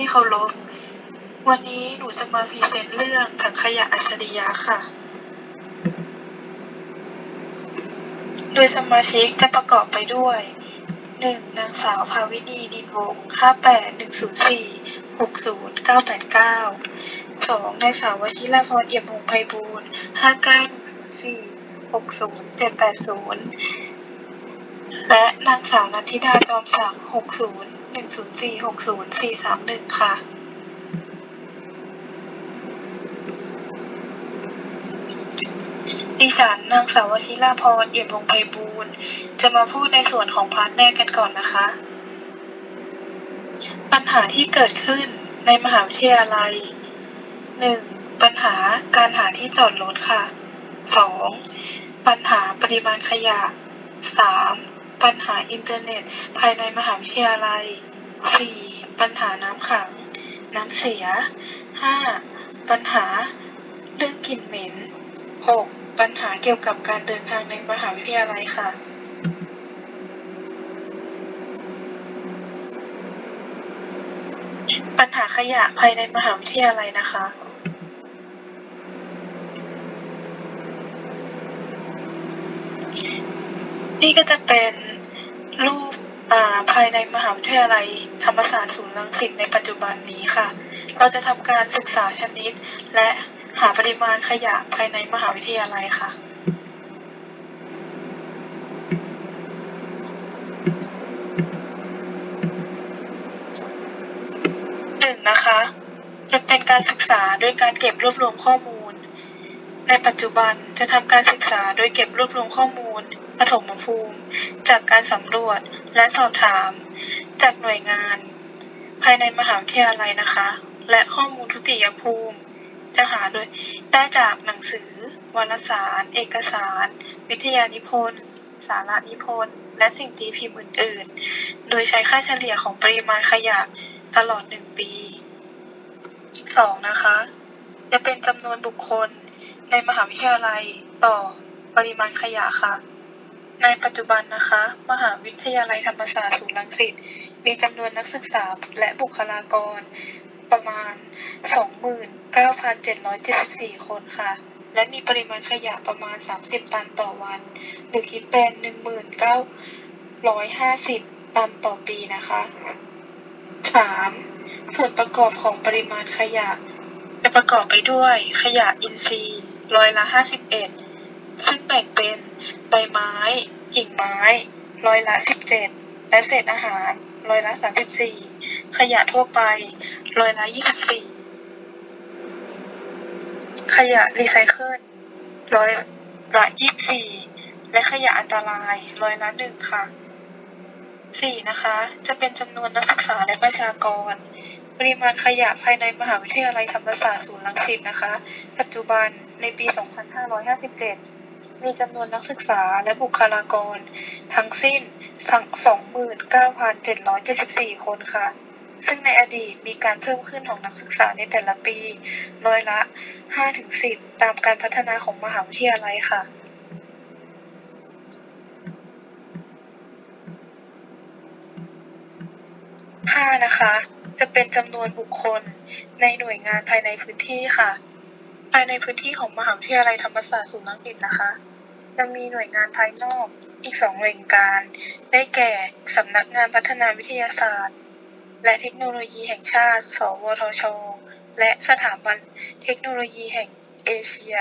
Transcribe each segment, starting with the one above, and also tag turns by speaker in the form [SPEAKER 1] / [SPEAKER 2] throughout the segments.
[SPEAKER 1] ที่เคารพ วันนี้หนูจะมาพรีเซนต์เรื่องถังขยะอัจฉริยะค่ะ โดยสมาชิกจะประกอบไปด้วย 1. นางสาวภาวินีดินวงศ์58 104 60 989 2. นายสาววชิราพรเอี่ยมวงไพบูลย์594 60 780 และนางสาวนัทธิดาจอมศักดิ์60 104 60 431ค่ะดิฉันนางสาวชิราพรเอี่ยมวงไพบูลย์จะมาพูดในส่วนของพาร์ทแรกกันก่อนนะคะ ปัญหาที่เกิดขึ้นในมหาวิทยาลัย 1. ปัญหาการหาที่จอดรถค่ะ 2. ปัญหาปริมาณขยะ 3. ปัญหาอินเทอร์เน็ตภายในมหาวิทยาลัย 4. ปัญหาน้ำขัง น้ำเสีย 5. ปัญหาเรื่องกลิ่นเหม็น 6. ปัญหาเกี่ยวกับการเดินทางในมหาวิทยาลัยค่ะปัญหาขยะภายในมหาวิทยาลัยนะคะ นี่ก็จะเป็นรูป ภายในมหาวิทยาลัยธรรมศาสตร์ศูนย์รังสิตในปัจจุบันนี้ค่ะ เราจะทำการศึกษาชนิด และหาปริมาณขยะภายในมหาวิทยาลัยค่ะหนึ่งนะคะ จะเป็นการศึกษาโดยการเก็บรวบรวมข้อมูล ในปัจจุบันจะทำการศึกษาโดยเก็บรวบรวมข้อมูลปฐมภูมิ จากการสำรวจ และสอบถาม จากหน่วยงาน ภายในมหาวิทยาลัยนะคะ และข้อมูลทุติยภูมิ จะหาโดยได้จากหนังสือ วารสาร เอกสาร วิทยานิพนธ์สาระนิพนธ์และสิ่งตีพิมพ์อื่น ๆ โดยใช้ค่าเฉลี่ยของปริมาณขยะตลอดหนึ่งปีสองนะคะ จะเป็นจำนวนบุคคลในมหาวิทยาลัยต่อปริมาณขยะค่ะ ในปัจจุบันนะคะ มหาวิทยาลัยธรรมศาสตร์ศูนย์รังสิต มีจำนวนนักศึกษาและบุคลากรประมาณ 29,774 คนค่ะ และมีปริมาณขยะประมาณ 30 ตันต่อวัน หรือคิดเป็น 19,150 ตันต่อปีนะคะ 3. ส่วนประกอบของปริมาณขยะ จะประกอบไปด้วยขยะอินทรีย์ร้อยละ 51 ซึ่งแบ่งเป็น ใบไม้ กิ่งไม้ ร้อยละ17และเศษอาหาร ร้อยละ34ขยะทั่วไป ร้อยละ24ขยะรีไซเคิลร้อยละ24และขยะอันตรายร้อยละ1ค่ะ 4. นะคะ จะเป็นจำนวนนักศึกษาและประชากร ปริมาณขยะภายในมหาวิทยาลัยธรรมศาสตร์ศูนย์รังสิตนะคะ ปัจจุบันในปี 2557 มีจำนวนนักศึกษาและบุคลากร ทั้งสิ้น 29,774 คนค่ะ ซึ่งในอดีตมีการเพิ่มขึ้นของนักศึกษาในแต่ละปี ร้อยละ 5-10 ตามการพัฒนาของมหาวิทยาลัยค่ะ 5. นะคะ จะเป็นจำนวนบุคคลในหน่วยงานภายในพื้นที่ค่ะ ภายในพื้นที่ของมหาวิทยาลัยธรรมศาสตร์ศูนย์รังสิตนะคะ จะมีหน่วยงานภายนอกอีกสองหน่วยงาน ได้แก่สำนักงานพัฒนาวิทยาศาสตร์ และเทคโนโลยีแห่งชาติ สวทช และสถาบันเทคโนโลยีแห่งเอเชีย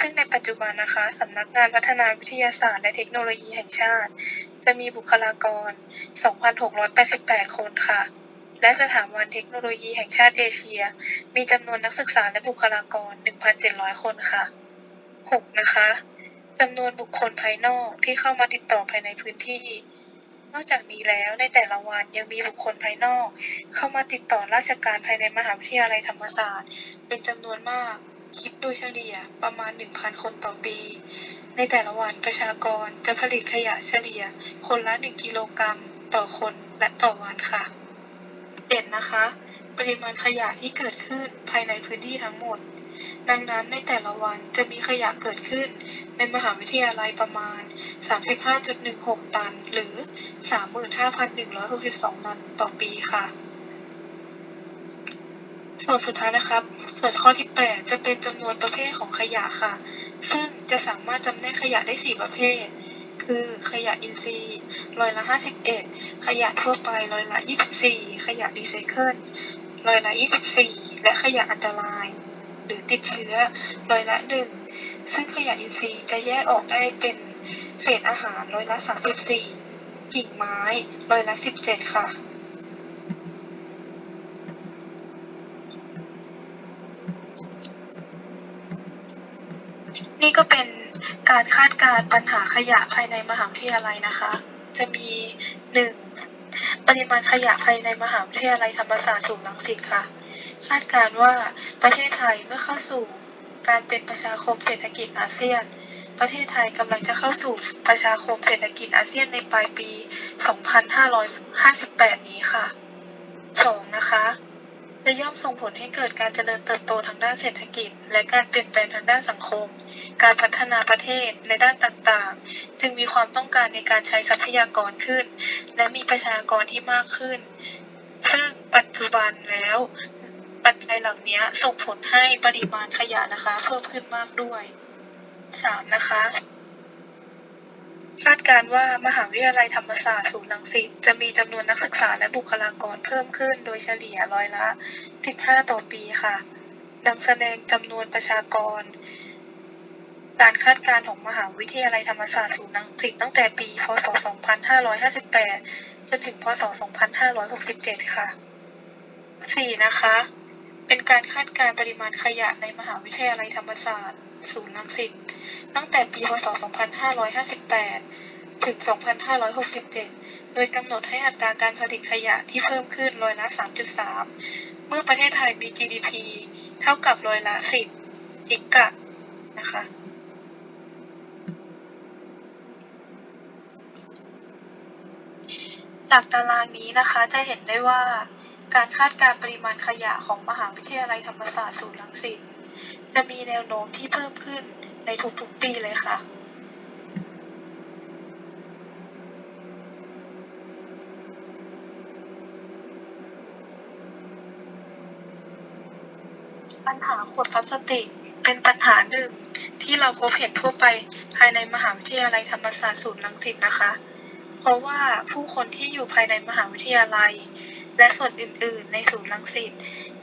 [SPEAKER 1] ซึ่งในปัจจุบันนะคะสำนักงานพัฒนาวิทยาศาสตร์ และเทคโนโลยีแห่งชาติ จะมีบุคลากร 2,688 คนค่ะ และสถาบันเทคโนโลยีแห่งชาติเอเชีย มีจำนวนนักศึกษาและบุคลากร 1,700 คนค่ะ 6. นะคะ จำนวนบุคคลภายนอกที่เข้ามาติดต่อภายในพื้นที่ นอกจากนี้แล้วในแต่ละวันยังมีบุคคลภายนอก เข้ามาติดต่อราชการภายในมหาวิทยาลัยธรรมศาสตร์ เป็นจำนวนมาก คิดโดยเฉลี่ยประมาณ 1,000 คนต่อปี ในแต่ละวันประชากรจะผลิตขยะเฉลี่ย คนละ 1 กิโลกรัมต่อคนและต่อวันค่ะ เด่นนะคะ ปริมาณขยะที่เกิดขึ้นภายในพื้นที่ทั้งหมด ดังนั้นในแต่ละวันจะมีขยะเกิดขึ้นในมหาวิทยาลัยประมาณ 35.16 ตัน หรือ 35,162 ตันต่อปีค่ะ ส่วนสุดท้ายนะครับ ส่วนข้อที่ 8 จะเป็นจำนวนประเภทของขยะค่ะ ซึ่งจะสามารถจำแนกขยะได้ 4 ประเภท คือขยะอินทรีย์ร้อยละ 51 ขยะทั่วไปร้อยละ 24 ขยะรีไซเคิล ร้อยละ 24 และขยะอันตราย หรือติดเชื้อร้อยละ 1 ซึ่งขยะอินทรีย์จะแยกออกได้เป็นเศษอาหารร้อยละ 34 กิ่งไม้ร้อยละ 17 ค่ะนี่ก็เป็นการคาดการณ์ปัญหาขยะภายในมหาวิทยาลัยนะคะ จะมี 1. ปริมาณขยะภายในมหาวิทยาลัยธรรมศาสตร์ศูนย์รังสิตค่ะ คาดการว่าประเทศไทยเมื่อเข้าสู่การเป็นประชาคมเศรษฐกิจอาเซียน ประเทศไทยกำลังจะเข้าสู่ประชาคมเศรษฐกิจอาเซียนในปลายปี 2558 นี้ค่ะ 2. นะคะจะย่อมส่งผลให้เกิดการเจริญเติบโตทางด้านเศรษฐกิจ และการเปลี่ยนแปลงทางด้านสังคม การพัฒนาประเทศในด้านต่างๆ จึงมีความต้องการในการใช้ทรัพยากรขึ้น และมีประชากรที่มากขึ้น ซึ่งปัจจุบันแล้ว ปัจจัยเหล่านี้ส่งผลให้ปริมาณขยะนะคะเพิ่มขึ้นมากด้วย 3. นะคะคาดการว่ามหาวิทยาลัยธรรมศาสตร์ศูนย์รังสิตจะมีจำนวนนักศึกษาและบุคลากรเพิ่มขึ้นโดยเฉลี่ยร้อยละ 15 ต่อปีค่ะนำแสดงจำนวนประชากร การคาดการณ์ของมหาวิทยาลัยธรรมศาสตร์ศูนย์รังสิตตั้งแต่ปี พศ 2558 จนถึง พศ 2567 ค่ะ 4. นะคะ เป็นการคาดการณ์ปริมาณขยะในมหาวิทยาลัยธรรมศาสตร์ศูนย์รังสิตตั้งแต่ปี พศ 2558 ถึง 2567 โดยกำหนดให้อัตราการผลิตขยะที่เพิ่มขึ้นร้อยละ 3.3 เมื่อประเทศไทยมี GDP เท่ากับร้อยละ 10จิกะนะคะ จากตารางนี้นะคะจะเห็นได้ว่า การคาดการณ์ปริมาณขยะของมหาวิทยาลัยธรรมศาสตร์ศูนย์รังสิตจะมีแนวโน้มที่เพิ่มขึ้นในทุกๆปีเลยค่ะปัญหาขวดพลาสติกเป็นปัญหาหนึ่งที่เราพบเห็นทั่วไปภายในมหาวิทยาลัยธรรมศาสตร์ศูนย์รังสิตนะคะ ราะว่าผู้คนที่อยู่ภายในมหาวิทยาลัย และส่วนอื่น ๆ ในศูนย์รังสิต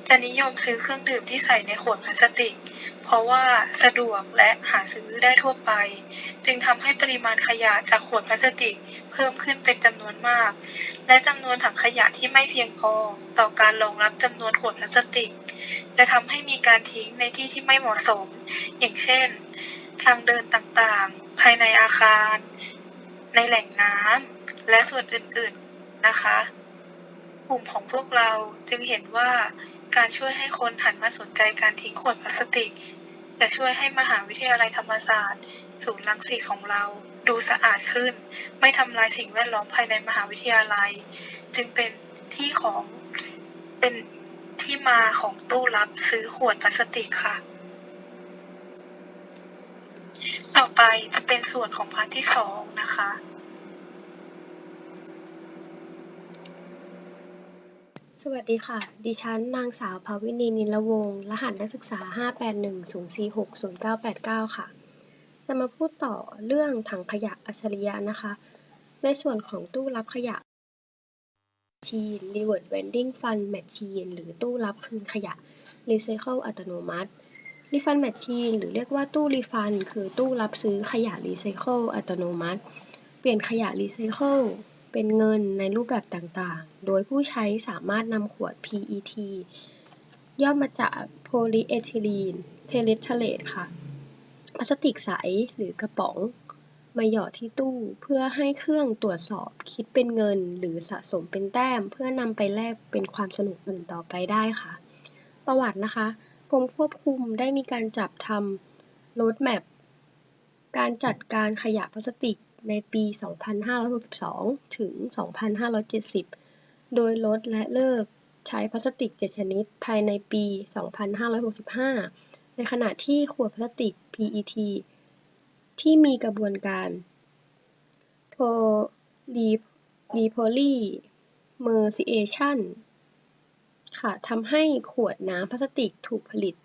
[SPEAKER 1] จะนิยมซื้อเครื่องดื่มที่ใส่ในขวดพลาสติก เพราะว่าสะดวกและหาซื้อได้ทั่วไป จึงทำให้ปริมาณขยะจากขวดพลาสติกเพิ่มขึ้นเป็นจำนวนมาก และจำนวนถังขยะที่ไม่เพียงพอต่อการรองรับจำนวนขวดพลาสติก จะทำให้มีการทิ้งในที่ที่ไม่เหมาะสม อย่างเช่น ทางเดินต่างๆ ภายในอาคาร ในแหล่งน้ำและส่วนอื่นๆนะคะ กลุ่มของพวกเราจึงเห็นว่าการช่วยให้คนหันมาสนใจการทิ้งขวดพลาสติก จะช่วยให้มหาวิทยาลัยธรรมศาสตร์ ศูนย์รังสิตของเราดูสะอาดขึ้น ไม่ทำลายสิ่งแวดล้อมภายในมหาวิทยาลัย จึงเป็นที่ของเป็นที่มาของตู้รับซื้อขวดพลาสติกค่ะ ต่อไปจะเป็นส่วนของพาร์ทที่สองนะคะ
[SPEAKER 2] สวัสดีค่ะ ดิฉันนางสาวภาวินีนิลวงศ์รหัสนักศึกษา 5810460989 ค่ะ จะมาพูดต่อเรื่องถังขยะอัจฉริยะนะคะ ในส่วนของตู้รับขยะ Machine Reverse Vending Fund Machine หรือตู้รับคืนขยะ Recycle อัตโนมัติ Refund Machine หรือเรียกว่าตู้ Refund คือตู้รับซื้อขยะ Recycle อัตโนมัติ เปลี่ยนขยะ Recycle เป็นเงินในรูปแบบต่างๆ โดยผู้ใช้สามารถนำขวด PET ย่อมาจาก Polyethylene Terephthalate ค่ะ พลาสติกใสหรือกระป๋อง มาหยอดที่ตู้เพื่อให้เครื่องตรวจสอบคิดเป็นเงิน หรือสะสมเป็นแต้ม เพื่อนำไปแลกเป็นความสนุกอื่นต่อไปได้ค่ะ ประวัตินะคะ กรมควบคุมได้มีการจับทำ road map การจัดการขยะพลาสติกในปี 2562 ถึง 2570 โดยลดและเลิกใช้พลาสติก 7 ชนิด ภายในปี 2565 ในขณะที่ขวดพลาสติก PET ที่มีกระบวนการโทรีโพลีเมอร์ซิเอชัน ค่ะทำให้ขวดน้ำพลาสติกถูกผลิต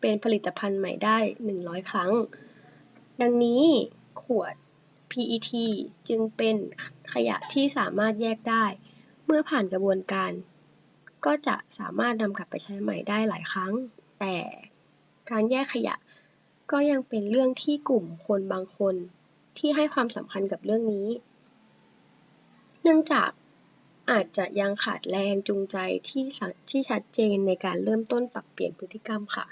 [SPEAKER 2] เป็นผลิตภัณฑ์ใหม่ได้ 100 ครั้ง ดังนี้ขวด PET จึงเป็นขยะที่สามารถแยกได้ เมื่อผ่านกระบวนการ ก็จะสามารถนำกลับไปใช้ใหม่ได้หลายครั้ง แต่การแยกขยะก็ยังเป็นเรื่องที่กลุ่มคนบางคนที่ให้ความสำคัญกับเรื่องนี้ เนื่องจาก อาจจะยังขาดแรงจูงใจที่ที่ชัดเจนในการเริ่มต้นปรับเปลี่ยนพฤติกรรมค่ะ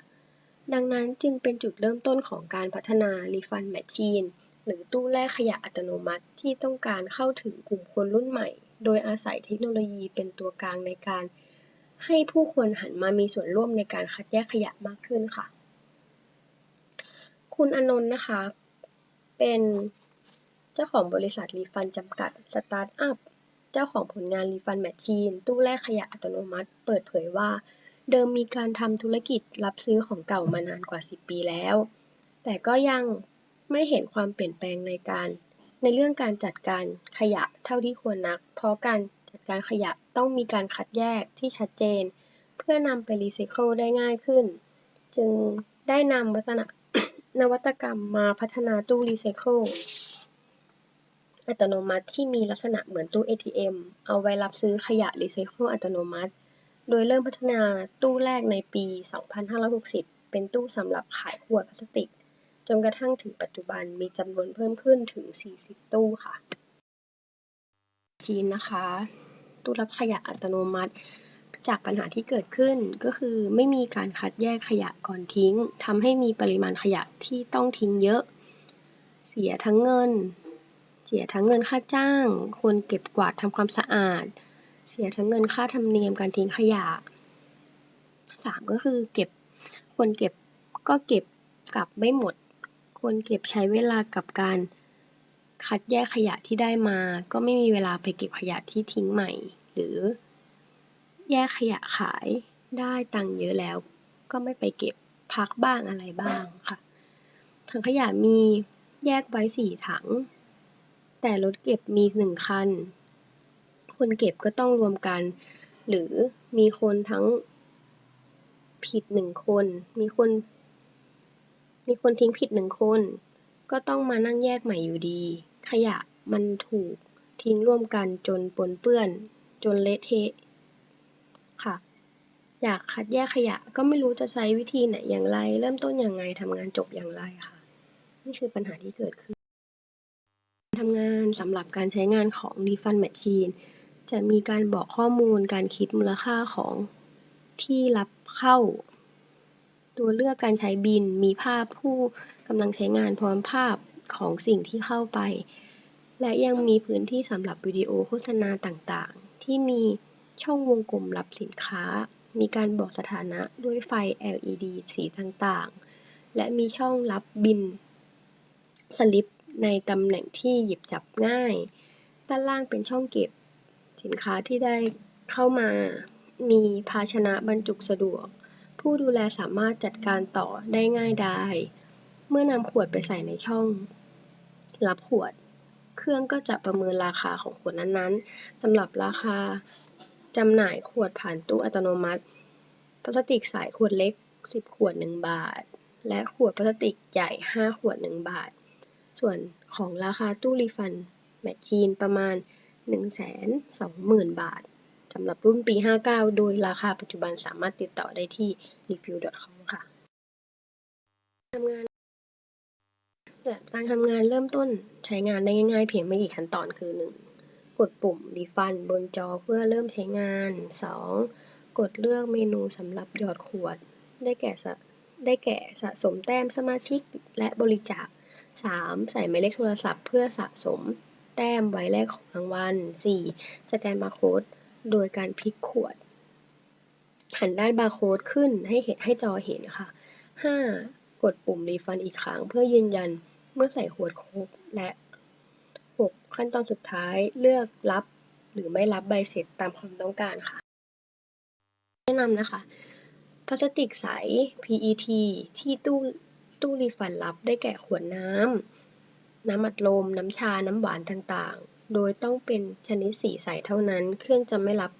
[SPEAKER 2] ดังนั้นจึงเป็นจุดเริ่มต้นของการพัฒนา Refund Machine หรือตู้แลกขยะอัตโนมัติที่ต้องการเข้าถึงกลุ่มคนรุ่นใหม่ โดยอาศัยเทคโนโลยีเป็นตัวกลางในการ ให้ผู้คนหันมามีส่วนร่วมในการคัดแยกขยะมากขึ้นค่ะ คุณอนนท์นะคะ เป็นเจ้าของบริษัทรีฟันจำกัดสตาร์ทอัพ จ้าของผลงานรีฟันแมชชีนตู้แลกขยะอัตโนมัติ เปิดเผยว่า เดิมมีการทำธุรกิจรับซื้อของเก่ามานานกว่า 10 ปีแล้ว แต่ก็ยังไม่เห็นความเปลี่ยนแปลงในการ ในเรื่องการจัดการขยะเท่าที่ควรนัก เพราะการจัดการขยะต้องมีการคัดแยกที่ชัดเจน เพื่อนำไปรีไซเคิลได้ง่ายขึ้น จึงได้นำวัฒนนวัตกรรมมาพัฒนาตู้รีไซเคิล อัตโนมัติที่มีลักษณะเหมือนตู้ ATM เอาไว้รับซื้อขยะรีไซเคิลอัตโนมัติ โดยเริ่มพัฒนาตู้แรกในปี 2560 เป็นตู้สำหรับขายขวดพลาสติก จนกระทั่งถึงปัจจุบันมีจำนวนเพิ่มขึ้นถึง 40 ตู้ค่ะ จีนนะคะ ตู้รับขยะอัตโนมัติจากปัญหาที่เกิดขึ้นก็คือไม่มีการคัดแยกขยะก่อนทิ้งทำให้มีปริมาณขยะที่ต้องทิ้งเยอะ เสียทั้งเงิน เสียทั้งเงินค่าจ้าง คนเก็บกวาดทำความสะอาด เสียทั้งเงินค่าธรรมเนียมการทิ้งขยะสามก็คือเก็บ คนเก็บก็เก็บกลับไม่หมด คนเก็บใช้เวลากับการคัดแยกขยะที่ได้มา ก็ไม่มีเวลาไปเก็บขยะที่ทิ้งใหม่ หรือ แยกขยะขายได้ตังค์เยอะแล้ว ก็ไม่ไปเก็บพักบ้างอะไรบ้างค่ะ ถังขยะมีแยกไว้สี่ถัง แต่รถเก็บมีหนึ่งคัน คนเก็บก็ต้องรวมกัน หรือมีคนทั้งผิดหนึ่งคน มีคน มีคนทิ้งผิดหนึ่งคน ก็ต้องมานั่งแยกใหม่อยู่ดี ขยะมันถูกทิ้งร่วมกันจนปนเปื้อน จนเละเทะค่ะ อยากคัดแยกขยะก็ไม่รู้จะใช้วิธีไหนอย่างไร เริ่มต้นอย่างไงทำงานจบอย่างไรค่ะ นี่คือปัญหาที่เกิดขึ้น ทำงานสำหรับการใช้งานของ Refund Machine จะมีการบอกข้อมูลการคิดมูลค่าของที่รับเข้า ตัวเลือกการใช้บินมีภาพผู้กำลังใช้งานพร้อมภาพของสิ่งที่เข้าไป และยังมีพื้นที่สำหรับวิดีโอโฆษณาต่างๆ ที่มีช่องวงกลมรับสินค้า มีการบอกสถานะด้วยไฟ LED สีต่างๆ และมีช่องรับบินสลิป ในตำแหน่งที่หยิบจับง่าย ด้านล่างเป็นช่องเก็บ สินค้าที่ได้เข้ามา มีภาชนะบรรจุสะดวก ผู้ดูแลสามารถจัดการต่อได้ง่ายดาย เมื่อนำขวดไปใส่ในช่อง รับขวด เครื่องก็จะประเมินราคาของขวดนั้นๆสำหรับราคาจำหน่ายขวดผ่านตู้อัตโนมัติ พลาสติกใสขวดเล็ก 10 ขวด 1 บาท และขวดพลาสติกใหญ่ 5 ขวด 1 บาท ส่วนของราคาตู้รีฟันแมชชีนประมาณ 120,000 บาทสำหรับรุ่นปี 59 โดยราคาปัจจุบันสามารถติดต่อได้ที่ review.com ค่ะทำงานแบบการทำงานเริ่มต้นใช้งานได้ง่ายๆ เพียงไม่กี่ขั้นตอนคือ 1. กดปุ่ม Refund บนจอเพื่อเริ่มใช้งาน 2. กดเลือกเมนูสำหรับหยอดขวด ได้แก่ได้แก่สะสมแต้มสมาชิกและบริจาค 3. ใส่หมายเลขโทรศัพท์เพื่อสะสม แต้มไว้แลกของรางวัล 4. สแกนบาร์โค้ดโดยการพลิกขวด หันด้านบาร์โค้ดขึ้นให้เห็นให้จอเห็นค่ะ 5. กดปุ่มรีฟันอีกครั้งเพื่อยืนยันเมื่อใส่ขวดครบและ 6. ขั้นตอนสุดท้ายเลือกรับหรือไม่รับใบเสร็จตามความต้องการค่ะ แนะนำนะคะพลาสติกใส PET ที่ตู้ ตู้รีฟันรับได้แก่ขวดน้ำ น้ำอัดลม น้ำชา น้ำหวานต่างๆ โดยต้องเป็นชนิดสีใสเท่านั้น เครื่องจะไม่รับ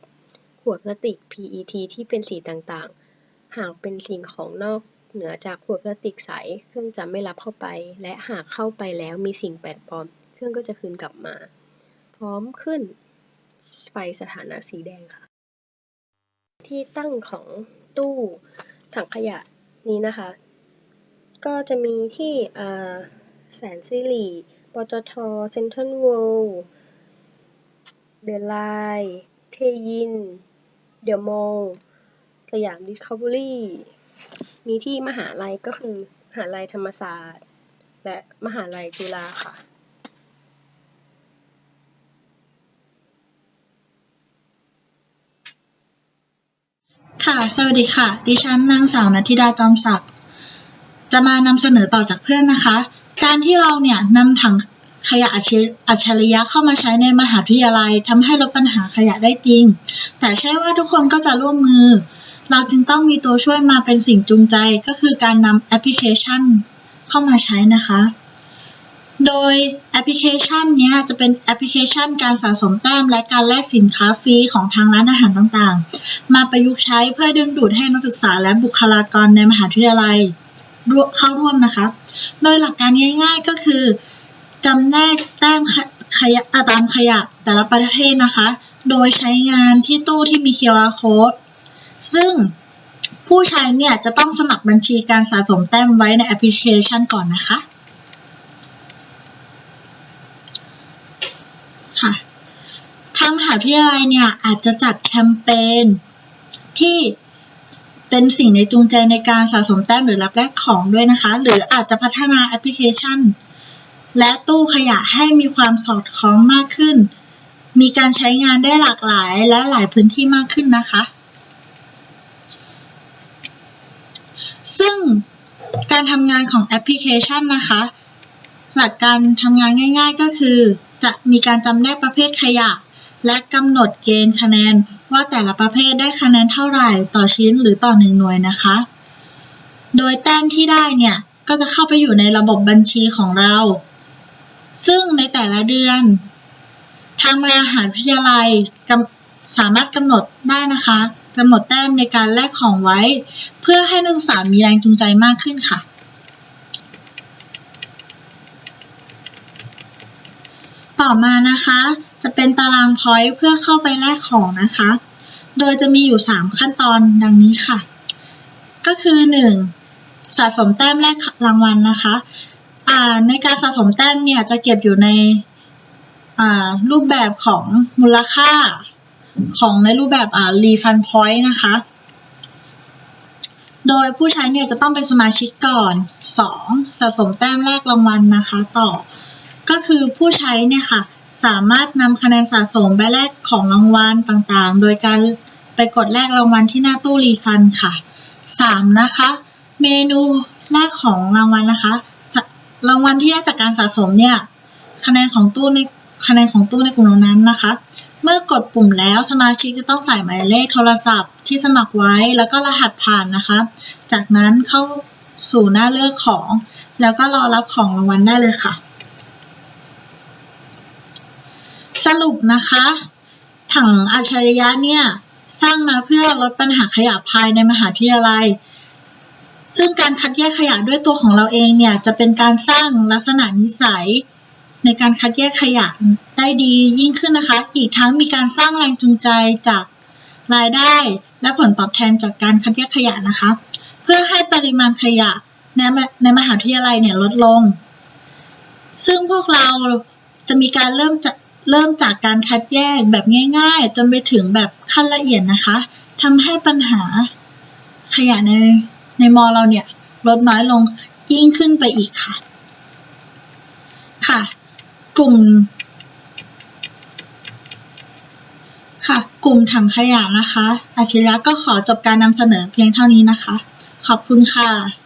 [SPEAKER 2] ขวดพลาสติก PET ที่เป็นสีต่างๆ หากเป็นสิ่งของนอกเหนือจากขวดพลาสติกใส เครื่องจะไม่รับเข้าไป และหากเข้าไปแล้วมีสิ่งแปลกปลอม เครื่องก็จะคืนกลับมา พร้อมขึ้นไฟสถานะสีแดงค่ะ ที่ตั้งของตู้ถังขยะนี้นะคะ ก็จะมีที่แสนสิริ ปตท เซ็นทรัลเวิลด์ เดอะไลน์ เทยิน เดอะมอลล์ สยามดิสคัฟเวอรี่มีที่มหาลัยก็คือมหาลัยธรรมศาสตร์ และมหาลัยจุฬาค่ะ
[SPEAKER 3] ค่ะ สวัสดีค่ะ ดิฉันนางสาวนัทธิดาจอมศักดิ์ จะมานำเสนอต่อจากเพื่อนนะคะ การที่เราเนี่ยนำถังขยะอัจฉริยะเข้ามาใช้ในมหาวิทยาลัยทำให้ลดปัญหาขยะได้จริง แต่ใช่ว่าทุกคนก็จะร่วมมือ เราจึงต้องมีตัวช่วยมาเป็นสิ่งจูงใจก็คือการนำแอปพลิเคชันเข้ามาใช้นะคะ โดยแอปพลิเคชันเนี้ยจะเป็นแอปพลิเคชันการสะสมแต้มและการแลกสินค้าฟรีของทางร้านอาหารต่างๆ มาประยุกต์ใช้เพื่อดึงดูดให้นักศึกษาและบุคลากรในมหาวิทยาลัย เข้าร่วมนะคะ โดยหลักการง่ายๆก็คือจำแนกแต้มขยะตามขยะแต่ละประเภทนะคะ โดยใช้งานที่ตู้ที่มี QR code ซึ่งผู้ใช้เนี่ยจะต้องสมัครบัญชีการสะสมแต้มไว้ในแอปพลิเคชันก่อนนะคะ ค่ะ ทางมหาวิทยาลัยเนี่ยอาจจะจัดแคมเปญที่ เป็นสิ่งในจูงใจในการสะสมแต้มหรือรับแลกของด้วยนะคะ หรืออาจจะพัฒนาแอปพลิเคชัน และตู้ขยะให้มีความสอดคล้องมากขึ้น มีการใช้งานได้หลากหลายและหลายพื้นที่มากขึ้นนะคะ ซึ่งการทำงานของแอปพลิเคชันนะคะ หลักการทำงานง่าย ๆ ก็คือ จะมีการจำแนกประเภทขยะ และกำหนดเกณฑ์คะแนนว่าแต่ละประเภทได้คะแนนเท่าไหร่ต่อชิ้นหรือต่อหนึ่งหน่วยนะคะ โดยแต้มที่ได้เนี่ยก็จะเข้าไปอยู่ในระบบบัญชีของเรา ซึ่งในแต่ละเดือน ทางมหาวิทยาลัยสามารถกำหนดได้นะคะกำหนดแต้มในการแลกของไว้ เพื่อให้นักศึกษามีแรงจูงใจมากขึ้นค่ะ ต่อมานะคะ จะเป็นตารางพอยต์เพื่อเข้าไปแลกของนะคะ โดยจะมีอยู่ 3 ขั้นตอนดังนี้ค่ะ ก็คือ 1. สะสมแต้มแลกรางวัลนะคะอ่าในการสะสมแต้มเนี่ยจะเก็บอยู่ในอ่ารูปแบบของมูลค่าของในรูปแบบอ่า refund point นะคะ โดยผู้ใช้เนี่ยจะต้องเป็นสมาชิกก่อน 2. สะสมแต้มแลกรางวัลนะคะ ต่อ ก็คือผู้ใช้เนี่ยค่ะ สามารถนำคะแนนสะสมไปแลกของรางวัลต่างๆ โดยการไปกดแลกรางวัลที่หน้าตู้รีฟันค่ะ 3. นะคะ เมนูแลกของรางวัลนะคะสะรางวัลที่ได้จากการสะสมเนี่ย คะแนนของตู้ในคะแนนของตู้ในกลุ่มนั้นนะคะ เมื่อกดปุ่มแล้วสมาชิกจะต้องใส่หมายเลขโทรศัพท์ที่สมัครไว้แล้วก็รหัสผ่านนะคะ จากนั้นเข้าสู่หน้าเลือกของ แล้วก็รอรับของรางวัลได้เลยค่ะ สรุปนะคะ ถังอัจฉริยะเนี่ย สร้างมาเพื่อลดปัญหาขยะภายในมหาวิทยาลัย ซึ่งการคัดแยกขยะด้วยตัวของเราเองเนี่ย จะเป็นการสร้างลักษณะนิสัย ในการคัดแยกขยะได้ดียิ่งขึ้นนะคะ อีกทั้งมีการสร้างแรงจูงใจจากรายได้และผลตอบแทนจากการคัดแยกขยะนะคะ เพื่อให้ปริมาณขยะในในมหาวิทยาลัยเนี่ยลดลง ซึ่งพวกเราจะมีการเริ่มจาก เริ่มจากการคัดแยกแบบง่ายๆ จนไปถึงแบบขั้นละเอียดนะคะทำให้ปัญหาขยะในในมอเราเนี่ยลดน้อยลงยิ่งขึ้นไปอีกค่ะ ค่ะ กลุ่ม ค่ะ กลุ่มถังขยะนะคะอาชิระก็ขอจบการนำเสนอเพียงเท่านี้นะคะ ขอบคุณค่ะ